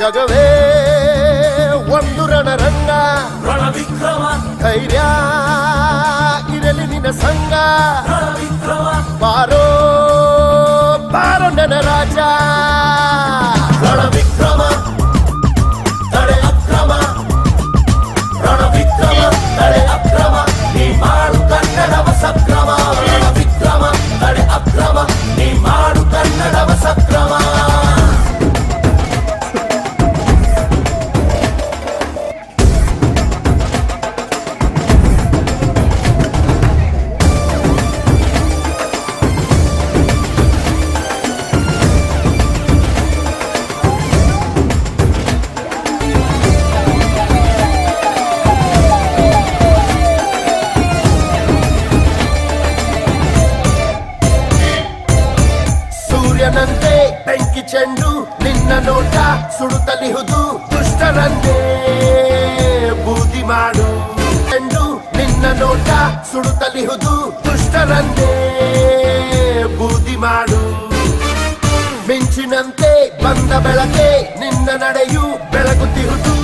ಜಗವೇ ಒಂದು ರಣರಂಗ. ರಣವಿಕ್ರಮ. ಧೈರ್ಯ ಇರಲಿ ನಿನ್ನ ಸಂಗ ಬಾರೋ ಬಾರೋ ನನ್ನ ರಾಜ. ಸೂರ್ಯನಂತೆ ಬೆಂಕಿ ಚೆಂಡು ನಿನ್ನ ನೋಟ ಸುಡುತ್ತಲಿಹುದು ದುಷ್ಟನಂತೆ. ಬೂದಿ ಮಾಡು ಚೆಂಡು ನಿನ್ನ ನೋಟ ಸುಡುತ್ತಲಿಹುದು ದುಷ್ಟನಂತೆ. ಬೂದಿ ಮಾಡು ಮಿಂಚಿನಂತೆ ಬಂದ ಬೆಳಕೆ ನಿನ್ನ ನಡೆಯು ಬೆಳಗುತ್ತಿಹುದು